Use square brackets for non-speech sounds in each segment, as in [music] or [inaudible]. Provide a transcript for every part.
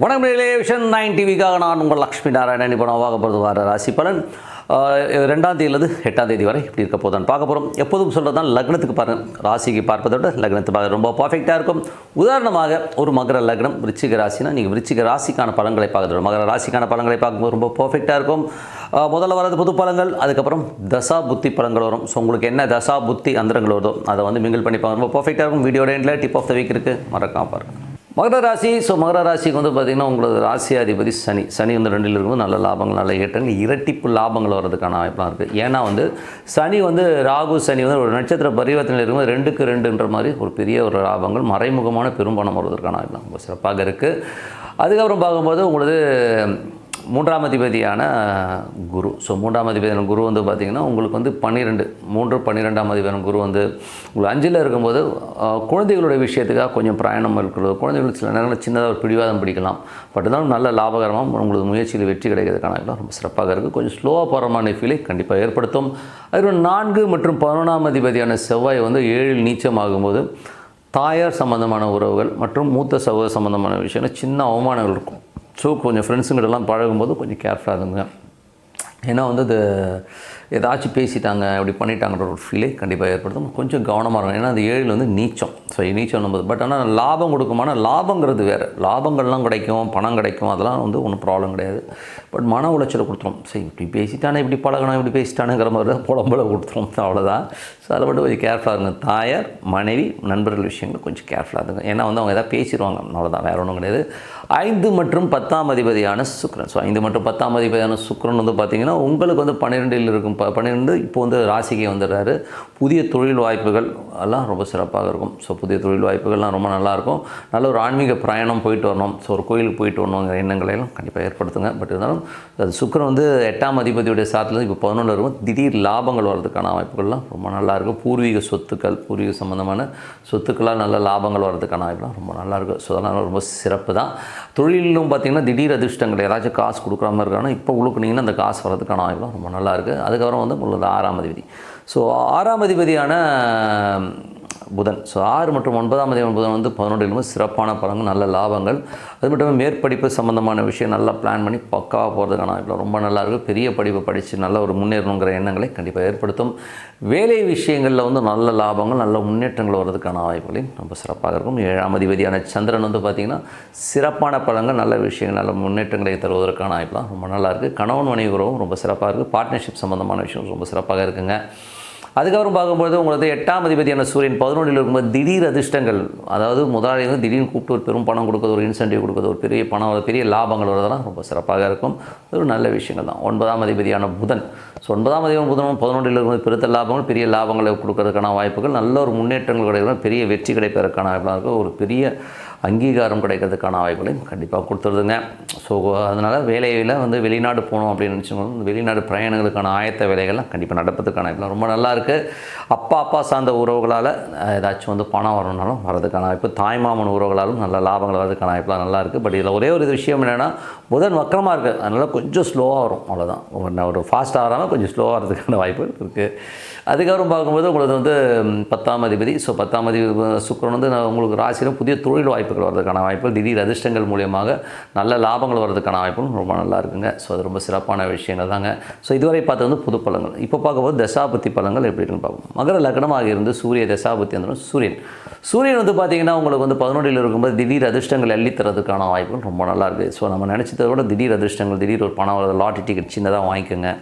வணக்கம் நேயர்களே, vision nine டிவிக்காக நான் உங்கள் லக்ஷ்மி நாராயணன். இப்போ நான் பார்க்க போகிறது வார ராசி பலன். ரெண்டாம் தேதியிலிருந்து எட்டாம் தேதி வரை இப்படி இருக்க போதான் பார்க்க போகிறோம் எப்போதும் சொல்கிறது தான் லக்னத்துக்கு பாருங்கள் ராசிக்கு பார்ப்பதை விட லக்னத்தை பார்க்க ரொம்ப பர்ஃபெக்டாக இருக்கும். உதாரணமாக ஒரு மகர லக்னம் விருச்சிக ராசினா நீங்கள் விருச்சிக ராசிக்கான பலன்களை பார்க்குறது மகர ராசிக்கான பலன்களை பார்க்கும்போது ரொம்ப பர்ஃபெக்டாக இருக்கும். முதல்ல வரது புது பலன்கள் அதுக்கப்புறம் தசா புத்தி பலன்கள் வரும். ஸோ உங்களுக்கு என்ன தசா புத்தி அந்தரங்கள் வருதோ அதை வந்து மிங்கிள் பண்ணி பார்க்க ரொம்ப பர்ஃபெக்டாக இருக்கும். வீடியோட எண்டில் டிப் ஆஃப் த வீக் இருக்குது மறக்காம பாருங்கள் மகர ராசி ஸோ மகர ராசிக்கு வந்து பார்த்திங்கன்னா உங்களது ராசி அதிபதி சனி. சனி வந்து ரெண்டில் இருக்கும்போது நல்ல லாபங்கள் நல்ல ஏற்றங்கள் இரட்டிப்பு லாபங்கள் வர்றதுக்கான வாய்ப்பாக இருக்குது ஏன்னா வந்து சனி வந்து ராகு சனி வந்து ஒரு நட்சத்திர பரிவர்த்தனையில் இருக்கும்போது ரெண்டுக்கு ரெண்டுன்ற மாதிரி ஒரு பெரிய ஒரு லாபங்கள் மறைமுகமான பெரும்பணம் வருவதற்கான வாய்ப்பு ரொம்ப சிறப்பாக இருக்குது அதுக்கப்புறம் பார்க்கும்போது உங்களது மூன்றாம் அதிபதியான குரு. ஸோ மூன்றாம் அதிபதியான குரு வந்து பார்த்திங்கன்னா உங்களுக்கு வந்து பன்னிரெண்டு மூன்று பன்னிரெண்டாம் அதிபதியான குரு வந்து உங்களுக்கு அஞ்சில் இருக்கும்போது குழந்தைகளுடைய விஷயத்துக்காக கொஞ்சம் பிரயாணம் இருக்கிறது. குழந்தைகளுக்கு சில நேரங்களில் சின்னதாக ஒரு பிடிவாதம் பிடிக்கலாம். பட் இருந்தாலும் நல்ல லாபகரமாக உங்களுக்கு முயற்சியில் வெற்றி கிடைக்கிறதுக்கான ரொம்ப சிறப்பாக இருக்குது கொஞ்சம் ஸ்லோவாக போகிற மாதிரி ஃபீலை கண்டிப்பாக ஏற்படுத்தும். அதுக்கு நான்கு மற்றும் பதினொன்றாம் அதிபதியான செவ்வாய் வந்து ஏழில் நீச்சமாகும்போது தாயார் சம்பந்தமான உறவுகள் மற்றும் மூத்த சகோதர சம்பந்தமான விஷயங்கள் சின்ன அவமானங்கள் இருக்கும். ஸோ கொஞ்சம் ஃப்ரெண்ட்ஸுங்கிட்டலாம் பழகும்போது கொஞ்சம் கேர்ஃபுல்லாக இருந்துங்க. ஏன்னா வந்து அது ஏதாச்சும் பேசிட்டாங்க அப்படி பண்ணிட்டாங்கன்ற ஒரு ஃபீலே கண்டிப்பாக ஏற்படுத்தும். கொஞ்சம் கவனமாக இருக்கும் ஏன்னா அது ஏழில் வந்து நீச்சம். ஸோ நீச்சம் நம்ம பட் ஆனால் லாபம் கொடுக்குமான லாபங்கிறது வேறு. லாபங்கள்லாம் கிடைக்கும் பணம் கிடைக்கும் அதெல்லாம் வந்து ஒன்றும் ப்ராப்ளம் கிடையாது. பட் மன உளைச்சலை கொடுத்துரும். சரி இப்படி பேசிட்டானே இப்படி பழகணும் இப்படி பேசிட்டானுங்கிற மாதிரி தான் புலம்புல கொடுத்துரும். [laughs] அவ்வளோதான் ஸோ அதை மட்டும் கொஞ்சம் கேர்ஃபுல்லாக இருங்க. தாயார் மனைவி நண்பர்கள் விஷயங்கள் கொஞ்சம் கேர்ஃபுல்லாக இருங்க ஏன்னா வந்து அவங்க எதாவது பேசிடுவாங்க. அவ்வளோதான் வேறு ஒன்றும் கிடையாது. ஐந்து மற்றும் பத்தாம் அதிபதியான சுக்ரன் ஸோ ஐந்து மற்றும் பத்தாம் அதிபதியான சுக்கிரன் வந்து பார்த்திங்கன்னா உங்களுக்கு வந்து பன்னிரெண்டில் இருக்கும் ப பன்னிரெண்டு இப்போ வந்து ராசிக்கு வந்துடுறாரு. புதிய தொழில் வாய்ப்புகள் எல்லாம் ரொம்ப சிறப்பாக இருக்கும். ஸோ புதிய தொழில் வாய்ப்புகள்லாம் ரொம்ப நல்லாயிருக்கும். நல்ல ஒரு ஆன்மீக பிரயாணம் போயிட்டு வரணும். ஸோ ஒரு கோயிலுக்கு போயிட்டு வரணுங்கிற எண்ணங்களையெல்லாம் கண்டிப்பாக ஏற்படுத்துங்க. பட் இருந்தாலும் அது சுக்கரம் வந்து எட்டாம் அதிபதியுடைய சாத்தில் இப்போ பதினொன்று இருக்கும். திடீர் லாபங்கள் வர்றதுக்கான வாய்ப்புகள்லாம் ரொம்ப நல்லாயிருக்கும். பூர்வீக சொத்துக்கள் பூர்வீக சம்மந்தமான சொத்துக்களால் நல்ல லாபங்கள் வர்றதுக்கான வாய்ப்புலாம் ரொம்ப நல்லாயிருக்கும். ஸோ அதனால் ரொம்ப சிறப்பு தான். தொழிலும் பார்த்திங்கன்னா திடீர் அதிர்ஷ்டங்கள் யாராச்சும் காசு கொடுக்குற மாதிரி இருக்காங்கன்னா இப்போ உழுக்குனிங்கன்னா அந்த காசு வர்றதுக்கான வாய்ப்புலாம் ரொம்ப நல்லாயிருக்கு. அதுக்கப்புறம் அதுக்கப்புறம் வந்து உங்களுக்கு ஆறாம் அதிபதி. ஸோ ஆறாம் அதிபதியான புதன். ஸோ ஆறு மற்றும் ஒன்பதாம் தேவன் புதன் வந்து பதினொன்றிலும் சிறப்பான பலன்கள் நல்ல லாபங்கள். அது மட்டும் இல்லாமல் மேற்படிப்பு சம்மந்தமான விஷயம் நல்லா பிளான் பண்ணி பக்காவாக போகிறதுக்கான இப்போ ரொம்ப நல்லா பெரிய படிப்பு படித்து நல்ல ஒரு முன்னேறணுங்கிற எண்ணங்களை கண்டிப்பாக ஏற்படுத்தும். வேலை விஷயங்களில் வந்து நல்ல லாபங்கள் நல்ல முன்னேற்றங்கள் வர்றதுக்கான வாய்ப்புகளையும் ரொம்ப சிறப்பாக இருக்கும். ஏழாம் அதிபதியான சந்திரன் வந்து பார்த்திங்கன்னா சிறப்பான பலங்கள் நல்ல விஷயங்கள் நல்ல முன்னேற்றங்களை தருவதற்கான வாய்ப்புலாம் ரொம்ப நல்லாயிருக்கு கணவன் மனைவி உறவும் ரொம்ப சிறப்பாக இருக்குது பார்ட்னர்ஷிப் சம்மந்தமான விஷயம் ரொம்ப சிறப்பாக இருக்குங்க. அதுக்கப்புறம் பார்க்கும்போது உங்களுக்கு எட்டாம் அதிபதியான சூரியன் பதினொன்றில் இருக்கும்போது திடீர் அதிர்ஷ்டங்கள். அதாவது முதலாளி வந்து திடீர்னு கூப்பிட்டு ஒரு பெரும் பணம் கொடுக்குறது ஒரு இன்சென்டிவ் கொடுக்குறது ஒரு பெரிய பணம் பெரிய லாபங்கள் வரதெல்லாம் ரொம்ப சிறப்பாக இருக்கும். ஒரு நல்ல விஷயங்கள் தான். ஒன்பதாம் அதிபதியான புதன். ஸோ ஒன்பதாம் அதிபதியான புதன் பதினொன்றில் இருக்கும்போது பெருத்த லாபங்கள் பெரிய லாபங்களை கொடுக்கறதுக்கான வாய்ப்புகள் நல்ல ஒரு முன்னேற்றங்கள் கிடைக்கும் பெரிய வெற்றி கிடைப்பதற்கான வாய்ப்புலாம் இருக்கும் ஒரு பெரிய அங்கீகாரம் கிடைக்கிறதுக்கான வாய்ப்புகளையும் கண்டிப்பாக கொடுத்துருதுங்க. ஸோ அதனால் வேலையில் வந்து வெளிநாடு போகணும் அப்படின்னு நினச்சவங்க வெளிநாடு பிரயாணங்களுக்கான ஆயத்த வேலைகள்லாம் கண்டிப்பாக நடப்பதுக்கான வாய்ப்பு ரொம்ப நல்லா இருக்குது அப்பா அப்பா சார்ந்த உறவுகளால் ஏதாச்சும் வந்து பணம் வரணும்னாலும் வரதுக்கான வாய்ப்பு தாய்மாமன் உறவுகளாலும் நல்ல லாபங்கள் வரதுக்கான வாய்ப்புலாம் நல்லா இருக்குது பட் இதில் ஒரே ஒரு விஷயம் என்னென்னா புதன் வக்கரமாக இருக்குது அதனால் கொஞ்சம் ஸ்லோவாக வரும். அவ்வளோதான் ஒரு- ஒரு ஃபாஸ்ட்டாக வராமல் கொஞ்சம் ஸ்லோவாக வரதுக்கான வாய்ப்பு இருக்குது அதுக்கப்புறம் பார்க்கும்போது உங்களுக்கு வந்து பத்தாம் அதிபதி. ஸோ பத்தாம் அதிபதி சுக்கரன் வந்து நான் உங்களுக்கு ராசியில் புதிய தொழில் வாய்ப்புகள் வரதுக்கான வாய்ப்பு திடீர் அதிர்ஷ்டங்கள் மூலியமாக நல்ல லாபங்கள் வர்றதுக்கான வாய்ப்பும் ரொம்ப நல்லா இருக்குங்க. ஸோ அது ரொம்ப சிறப்பான விஷயங்கள் தாங்க. ஸோ இதுவரை பார்த்தது வந்து புது பழங்கள். இப்போ பார்க்கும்போது தசாபத்தி பழங்கள் எப்படி இருக்குன்னு பார்ப்போம். மகர லக்னமாக இருந்து சூரிய தசாபத்தி அந்த சூரியன். சூரியன் வந்து பார்த்தீங்கன்னா உங்களுக்கு வந்து பதினொன்றில் இருக்கும்போது திடீர் அதிர்ஷ்டங்கள் அள்ளித்தரதுக்கான வாய்ப்புகள் ரொம்ப நல்லா இருக்குது ஸோ நம்ம நினச்சதை விட திடீர் அதிர்ஷ்டங்கள் திடீர் ஒரு பணம் வர லாட்டரி டிக்கெட் சின்னதாக வாங்கிக்கோங்க.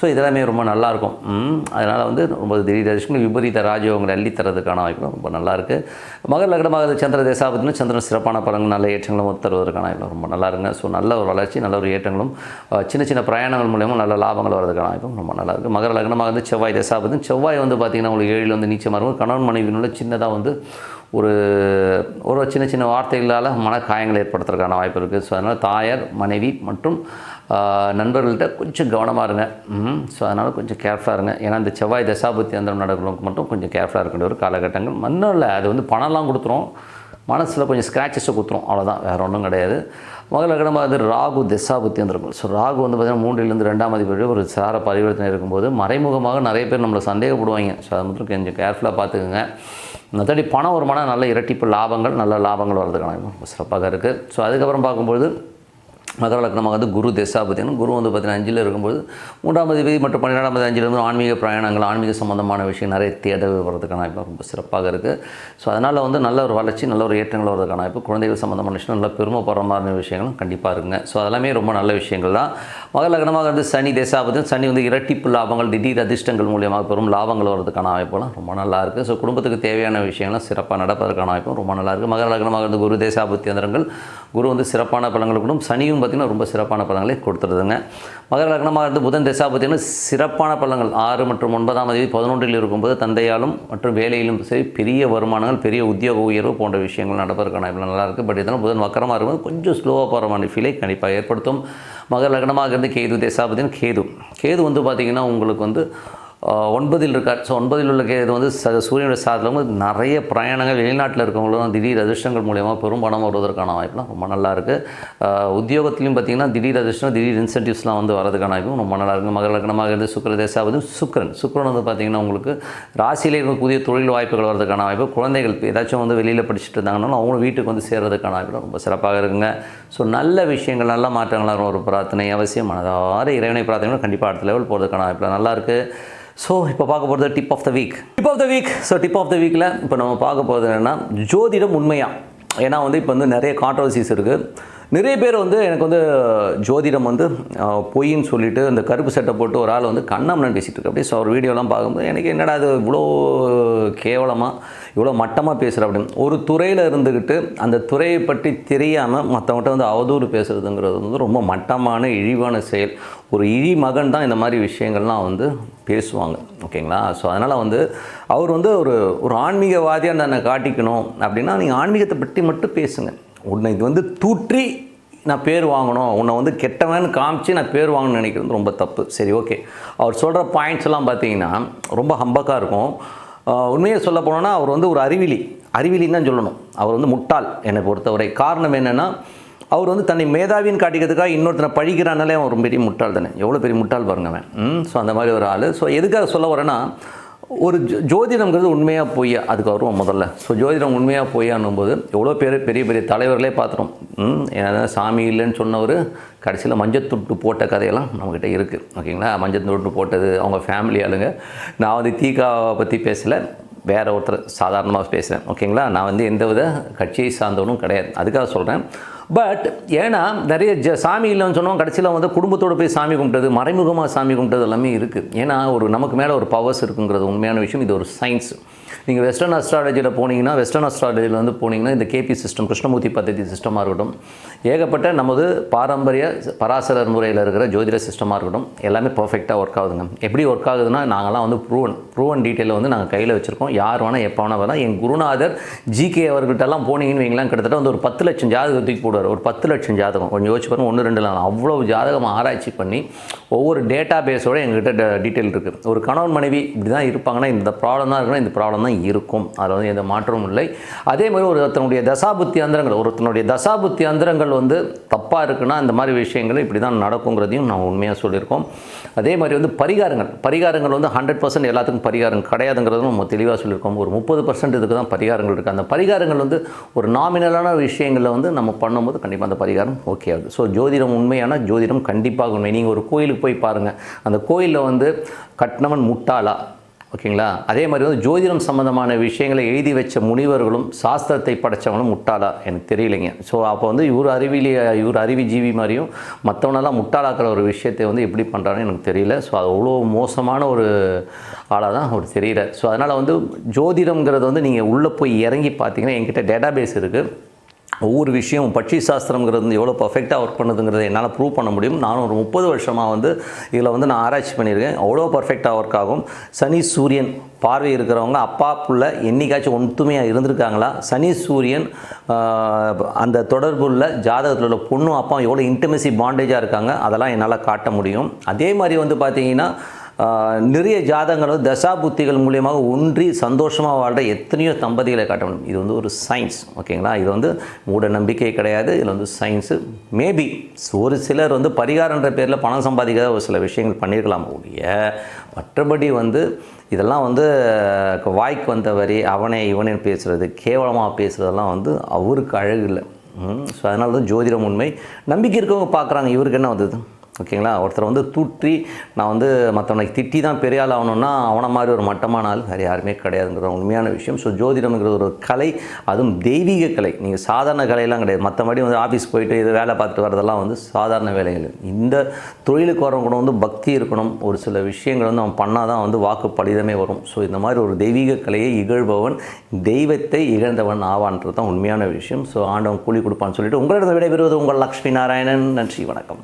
ஸோ இதெல்லாமே ரொம்ப நல்லாயிருக்கும் அதனால் வந்து ரொம்ப திடீர் அதிர்ஷ்டங்கள் விபரீத ராஜயோகங்களை அள்ளித்தரதுக்கான வாய்ப்புகள் ரொம்ப நல்லாயிருக்கு இருக்குது மகர லக்னமாக சந்திர தேசாபத்தினும் சந்திரன் சிறப்பான பழங்கள் நல்ல ஏற்றங்களும் தருவதற்கான வாய்ப்பு ரொம்ப நல்லா இருங்க ஸோ நல்ல ஒரு வளர்ச்சி நல்ல ஒரு ஏற்றங்களும் சின்ன சின்ன பிரயாணங்கள் மூலயமா நல்ல லாபங்கள் வரதுக்கான இப்போ ரொம்ப நல்லா இருக்குது மகர லக்னமாக வந்து செவ்வாய் தசாபதி செவ்வாய் வந்து பார்த்திங்கன்னா உங்களுக்கு ஏழில் வந்து நீச்சமாக இருக்கும். கணவன் மனைவியினுள்ள சின்னதாக வந்து ஒரு ஒரு சின்ன சின்ன வார்த்தைகளால் மனக்காயங்கள் ஏற்படுத்துறதுக்கான வாய்ப்பு இருக்குது ஸோ அதனால் தாயார் மனைவி மற்றும் நண்பர்கள்ட்ட கொஞ்சம் கவனமாக இருங்க. ஸோ அதனால் கொஞ்சம் கேர்ஃபுல்லாக இருங்க. ஏன்னா இந்த செவ்வாய் தசாபுத்தி அந்த நடக்கிறவங்களுக்கு மட்டும் கொஞ்சம் கேர்ஃபுல்லாக இருக்கின்ற ஒரு காலகட்டங்கள். மண்ணும் இல்லை அது வந்து பணம்லாம் கொடுத்துரும். மனசில் கொஞ்சம் ஸ்க்ராச்சஸை குத்துரும். அவ்வளோதான் வேறு ஒன்றும் கிடையாது. முதல்ல கிடமா வந்து ராகு திசாபுத்தி வந்திருக்கும். ஸோ ராகு வந்து பார்த்திங்கன்னா மூன்றிலிருந்து ரெண்டாம் அதிபதி ஒரு சார பரிவர்த்தனை இருக்கும்போது மறைமுகமாக நிறைய பேர் நம்மளை சந்தேகப்படுவாங்க. ஸோ அது மட்டும் கொஞ்சம் கேர்ஃபுல்லாக பார்த்துக்குங்க. மற்றபடி பணம் வருமானம் நல்ல இரட்டிப்பு லாபங்கள் நல்ல லாபங்கள் வர்றதுக்கான ரொம்ப சிறப்பாக இருக்குது ஸோ அதுக்கப்புறம் பார்க்கும்பொழுது மகர லக்னமாக வந்து குரு தசாபதினு குரு வந்து பார்த்திங்கன்னா அஞ்சில் இருக்கும்போது மூன்றாம் தேதி மற்றும் பன்னிரெண்டாம் தேதி அஞ்சில் ஆன்மீக பிரயாணங்கள் ஆன்மீக சம்பந்தமான விஷயம் நிறைய தேடல் வர்றதுக்கான வாய்ப்பு ரொம்ப சிறப்பாக இருக்குது ஸோ அதனால் வந்து நல்ல ஒரு வளர்ச்சி நல்ல ஒரு ஏற்றங்கள் வர்றதுக்கான வாய்ப்பு குழந்தைகள் சம்மந்தமான விஷயம் நல்ல பெருமைப்படுற மாதிரி விஷயங்களும் கண்டிப்பாக இருக்குங்க. ஸோ அதெல்லாமே ரொம்ப நல்ல விஷயங்கள் தான். மகர லக்னமாக வந்து சனி தேசாபதி சனி வந்து இரட்டிப்பு லாபங்கள் திடீர் அதிர்ஷ்டங்கள் மூலியமாக பெறும் லாபங்கள் வர்றதுக்கான வாய்ப்புலாம் ரொம்ப நல்லா இருக்குது ஸோ குடும்பத்துக்கு தேவையான விஷயங்கள்லாம் சிறப்பாக நடப்பதற்கான வாய்ப்பும் ரொம்ப நல்லா இருக்குது மகர லக்னமாக வந்து குரு தேசாபத்தி அந்தரங்கள் குரு வந்து சிறப்பான பலன்கள் கொடுக்கும் சனியும் பார்த்திங்கன்னா ரொம்ப சிறப்பான பலன்களை கொடுத்துருதுங்க. மகர லக்னமாக இருந்து புதன் தசாபத்தின்னு சிறப்பான பலன்கள். ஆறு மற்றும் ஒன்பதாம் தேதி பதினொன்றில் இருக்கும்போது தந்தையாலும் மற்றும் வேலையிலும் சரி பெரிய வருமானங்கள் பெரிய உத்தியோக உயர்வு போன்ற விஷயங்கள் நடப்பதற்கான வாய்ப்பு நல்லா இருக்குது பட் இதனால் புதன் வக்கரமாக இருக்கும்போது கொஞ்சம் ஸ்லோவாக போகிற மாதிரி ஃபீலை கண்டிப்பாக ஏற்படுத்தும். மகர லக்னமாக இருந்து கேது தேசாபதின் கேது. கேது வந்து பார்த்திங்கன்னா உங்களுக்கு வந்து ஒன்பதில் இருக்கார் ஸோ ஒன்பதில் உள்ள கேது வந்து ச சூரியனுடைய சாதத்தில் வந்து நிறைய பிரயாணங்கள் வெளிநாட்டில் இருக்கவங்களும் திடீர் அதிர்ஷ்டங்கள் மூலயமா பெரும் பணம் வருவதற்கான வாய்ப்புலாம் ரொம்ப நல்லா இருக்குது உத்தியோகத்திலையும் பார்த்திங்கன்னா திடீர் அதிர்ஷ்டம் திடீர் இன்சென்டிவ்ஸ்லாம் வந்து வரதுக்கான வாய்ப்பும் ரொம்ப நல்லா இருக்குது மகர லக்னமாக இருந்து சுக்கர தேசாவது சுக்கரன். சுக்கரன் வந்து பார்த்திங்கன்னா உங்களுக்கு ராசியிலே இருக்கும் புதிய தொழில் வாய்ப்புகள் வரதுக்கான வாய்ப்பு குழந்தைகள் ஏதாச்சும் வந்து வெளியில் படிச்சுட்டு இருந்தாங்கனாலும் அவங்களும் வீட்டுக்கு வந்து சேர்றதுக்கான வாய்ப்பு ரொம்ப சிறப்பாக இருக்குங்க. ஸோ நல்ல விஷயங்கள் நல்ல மாற்றங்களாக ஒரு பிரார்த்தனை அவசியம் மனதார இறைவனை பிரார்த்தனை கண்டிப்பாக அடுத்த லெவல் போகிறதுக்கான வாய்ப்பு நல்லாயிருக்கு ஸோ இப்போ பார்க்க போகிறது tip of the week tip of the week so tip of the வீக்கில் இப்போ நம்ம பார்க்க போகிறது என்னென்னா ஜோதிடம் உண்மையாக ஏன்னா வந்து இப்போ வந்து நிறைய கான்ட்ரவர்சிஸ் இருக்குது நிறைய பேர் வந்து எனக்கு வந்து ஜோதிடம் வந்து பொய்ன்னு சொல்லிட்டு இந்த கருப்பு சட்டை போட்டு ஒரு ஆள் வந்து கண்ணாமண்ணன் பேசிகிட்டு இருக்கு. அப்படியே ஸோ அவர் வீடியோலாம் பார்க்கும்போது எனக்கு என்னடா அது இவ்வளோ கேவலமாக இவ்வளோ மட்டமாக பேசுகிற அப்படின்னு. ஒரு துறையில் இருந்துக்கிட்டு அந்த துறையை பற்றி தெரியாமல் மற்றவங்கள்ட்ட வந்து அவதூறு பேசுகிறதுங்கிறது வந்து ரொம்ப மட்டமான இழிவான செயல். ஒரு இழி மகன் தான் இந்த மாதிரி விஷயங்கள்லாம் வந்து பேசுவாங்க. ஓகேங்களா? ஸோ அதனால் வந்து அவர் வந்து ஒரு ஒரு ஆன்மீகவாதியாக தன்னை காட்டிக்கணும் அப்படின்னா நீங்கள் ஆன்மீகத்தை பற்றி மட்டும் பேசுங்கள் உன்னை இது வந்து தூற்றி நான் பேர் வாங்கணும். உன்னை வந்து கெட்டவன்னு காமிச்சு நான் பேர் வாங்கணும்னு நினைக்கிறது ரொம்ப தப்பு. சரி ஓகே. அவர் சொல்கிற பாயிண்ட்ஸ் எல்லாம் பார்த்தீங்கன்னா ரொம்ப ஹம்பக்காக இருக்கும். உண்மையை சொல்ல போனோன்னா அவர் வந்து ஒரு அறிவிலி. அறிவிலின்னு தான் சொல்லணும். அவர் வந்து முட்டாள் என்னை பொறுத்தவரை. காரணம் என்னென்னா அவர் வந்து தன்னை மேதாவின்னு காட்டிக்கிறதுக்காக இன்னொருத்தனை பழிக்கிறானாலே அவன் ஒரு பெரிய முட்டாள் தானே. எவ்வளோ பெரிய முட்டாள் பாருங்க அவன். ஸோ அந்த மாதிரி ஒரு ஆள். ஸோ எதுக்காக சொல்ல வரேன்னா ஒரு ஜோ- ஜோதிடம்ங்கிறது உண்மையாக பொய்யா? அதுக்கு வருவோம் முதல்ல. ஸோ ஜோதிடம் உண்மையாக பொய்யான்னும் போது எவ்வளோ பேர் பெரிய பெரிய தலைவர்களே பார்த்துரும். ம் ஏன்னா சாமி இல்லைன்னு சொன்னவர் கடைசியில் மஞ்சத்துட்டு போட்ட கதையெல்லாம் நம்மக்கிட்ட இருக்குது ஓகேங்களா? மஞ்சத்துட்டு போட்டது அவங்க ஃபேமிலி ஆளுங்க. நான் வந்து தீகாவை பற்றி பேசலை. வேற ஒருத்தர் சாதாரணமாக பேசுகிறேன் ஓகேங்களா? நான் வந்து எந்த வித கட்சியை சார்ந்தவனும் கிடையாது. அதுக்காக சொல்கிறேன் பட் ஏன்னா நிறைய ஜ சாமி இல்லைன்னு சொன்னோம் கடைசியில் வந்து குடும்பத்தோடு போய் சாமி கும்பிட்டது மறைமுகமாக சாமி கும்பிட்டது எல்லாமே இருக்குது ஏன்னா ஒரு நமக்கு மேலே ஒரு பவர்ஸ் இருக்குங்கிறது உண்மையான விஷயம் இது ஒரு சயின்ஸ் நீங்கள் வெஸ்டர்ன் அஸ்ட்ராலஜியில் போனீங்கன்னா வெஸ்டர்ன் அஸ்ட்ராலஜியில் வந்து போனீங்கன்னா இந்த கேபி சிஸ்டம் கிருஷ்ணமூர்த்தி பദ്ധதி சிஸ்டமாக இருக்கட்டும். ஏகப்பட்ட நமது பாரம்பரிய பராசரர் முறையில் இருக்கிற ஜோதிட சிஸ்டமாக இருக்கட்டும் எல்லாமே பர்ஃபெக்டாக ஒர்க் ஆகுதுங்க. எப்படி ஒர்க் ஆகுதுன்னா நாங்களாம் வந்து ப்ரூவன் ப்ரூவன் டீட்டெயிலில் வந்து நாங்கள் கையில் வச்சுருக்கோம். யார் வேணால் எப்போ வேணால் வரலாம். என் குருநாதர் ஜிகே அவர்கிட்டலாம் போனீங்கன்னு வைங்களாம் கிட்டத்தட்ட வந்து ஒரு பத்து லட்சம் ஜாதகம் தூக்கி போடுவார். ஒரு பத்து லட்சம் ஜாதகம். கொஞ்சம் யோசிச்சு பாருங்கள் ஒன்று ரெண்டு நாள் அவ்வளோ ஜாதகம் ஆராய்ச்சி பண்ணி ஒவ்வொரு டேட்டா பேஸோட எங்ககிட்ட டீட்டெயில் இருக்குது ஒரு கணவன் மனைவி இப்படி தான் இருப்பாங்கன்னா இந்த ப்ராப்ளம் தான் இருக்கணும் இந்த ப்ராப்ளம் தான் இருக்கும். அதில் வந்து எந்த மாற்றமும் இல்லை. அதே மாதிரி ஒரு ஒருத்தனுடைய தசாபுத்தி அந்தரங்கள் ஒருத்தனுடைய தசாபுத்தி அந்தரங்கள் வந்து தப்பாக இருக்குன்னா இந்த மாதிரி விஷயங்கள் இப்படி தான் நடக்குங்கிறதையும் நான் உண்மையாக சொல்லியிருக்கோம். அதே மாதிரி வந்து பரிகாரங்கள். பரிகாரங்கள் வந்து ஹண்ட்ரட் பர்சன்ட் எல்லாத்துக்கும் பரிகாரம் கிடையாதுங்கிறதும் நம்ம தெளிவாக சொல்லியிருக்கோம். ஒரு முப்பது பர்சன்ட் இதுக்கு தான் பரிகாரங்கள் இருக்குது அந்த பரிகாரங்கள் வந்து ஒரு நாமினலான விஷயங்களில் வந்து நம்ம பண்ணும்போது கண்டிப்பாக அந்த பரிகாரம் ஓகே ஆகுது. ஸோ ஜோதிடம் உண்மையான ஜோதிடம் கண்டிப்பாக உண்மை. நீங்கள் ஒரு கோயிலுக்கு போய் பாருங்கள் அந்த கோயிலில் வந்து கட்டினவன் முட்டாளா? ஓகேங்களா? அதே மாதிரி வந்து ஜோதிடம் சம்மந்தமான விஷயங்களை எழுதி வச்ச முனிவர்களும் சாஸ்திரத்தை படைச்சவங்களும் முட்டாளா? எனக்கு தெரியலைங்க. ஸோ அப்போ வந்து இவர் அறிவிலி இவர் அறிவி ஜீவி மாதிரியும் மற்றவனெல்லாம் முட்டாளாக்கிற ஒரு விஷயத்தை வந்து எப்படி பண்ணுறான்னு எனக்கு தெரியல. ஸோ அது அவ்வளோ மோசமான ஒரு ஆளாக தான் அவர் தெரியல. ஸோ அதனால் வந்து ஜோதிடம்ங்கிறது வந்து நீங்கள் உள்ளே போய் இறங்கி பார்த்தீங்கன்னா என்கிட்ட டேட்டாபேஸ் இருக்குது ஒவ்வொரு விஷயம் பட்சி சாஸ்திரங்கிறது வந்து எவ்வளோ பர்ஃபெக்டாக ஒர்க் பண்ணுதுங்கிறத என்னால் ப்ரூவ் பண்ண முடியும். நானும் ஒரு முப்பது வருஷமாக வந்து இதில் வந்து நான் ஆராய்ச்சி பண்ணியிருக்கேன். அவ்வளோ பர்ஃபெக்டாக ஒர்க் ஆகும். சனி சூரியன் பார்வை இருக்கிறவங்க அப்பா புள்ள என்னைக்காச்சும் ஒன்றுமையாக இருந்திருக்காங்களா? சனி சூரியன் அந்த தொடர்புள்ள ஜாதகத்தில் உள்ள பொண்ணும் அப்பா எவ்வளோ இன்டிமசி பாண்டேஜாக இருக்காங்க? அதெல்லாம் என்னால் காட்ட முடியும். அதே மாதிரி வந்து பார்த்தீங்கன்னா நிறைய ஜாதகங்களும் தசா புத்திகள் மூலியமாக ஒன்றி சந்தோஷமாக வாழ்கிற எத்தனையோ தம்பதிகளை காட்ட முடியும். இது வந்து ஒரு சயின்ஸ் ஓகேங்களா? இது வந்து மூட நம்பிக்கை கிடையாது. இதில் வந்து சயின்ஸு மேபி ஒரு சிலர் வந்து பரிகாரன்ற பேரில் பணம் சம்பாதிக்காத ஒரு சில விஷயங்கள் பண்ணியிருக்கலாம் ஒழிய மற்றபடி வந்து இதெல்லாம் வந்து வாய்க்கு வந்த வரி அவனே இவனே பேசுகிறது கேவலமாக பேசுகிறதெல்லாம் வந்து அவருக்கு அழகு இல்லை. ஸோ அதனால தான் ஜோதிடம் உண்மை. நம்பிக்கை இருக்கவங்க பார்க்குறாங்க இவருக்கு என்ன வந்தது? ஓகேங்களா? ஒருத்தர் வந்து தூற்றி நான் வந்து மற்றவனை திட்டி தான் பெரிய ஆள் ஆகணும்னா அவனை மாதிரி ஒரு மட்டமான ஆள் வேறு யாருமே கிடையாதுங்கிற உண்மையான விஷயம். ஸோ ஜோதிடம்ங்கிறது ஒரு கலை அதுவும் தெய்வீக கலை. நீங்கள் சாதாரண கலையெல்லாம் கிடையாது. மற்றபடி வந்து ஆஃபீஸ் போயிட்டு இது வேலை பார்த்துட்டு வரதெல்லாம் வந்து சாதாரண வேலைகள் இந்த தொழிலுக்கு வரவங்க கூட வந்து பக்தி இருக்கணும். ஒரு சில விஷயங்கள் வந்து அவன் பண்ணால் தான் வந்து வாக்கு பலிதமே வரும். ஸோ இந்த மாதிரி ஒரு தெய்வீக கலையை இகழ்பவன் தெய்வத்தை இகழ்ந்தவன் ஆவான்றது தான் உண்மையான விஷயம். ஸோ ஆண்டவன் கூலி கொடுப்பான்னு சொல்லிட்டு உங்களிடம் விடைபெறுவது உங்கள் லக்ஷ்மி நாராயணன். நன்றி வணக்கம்.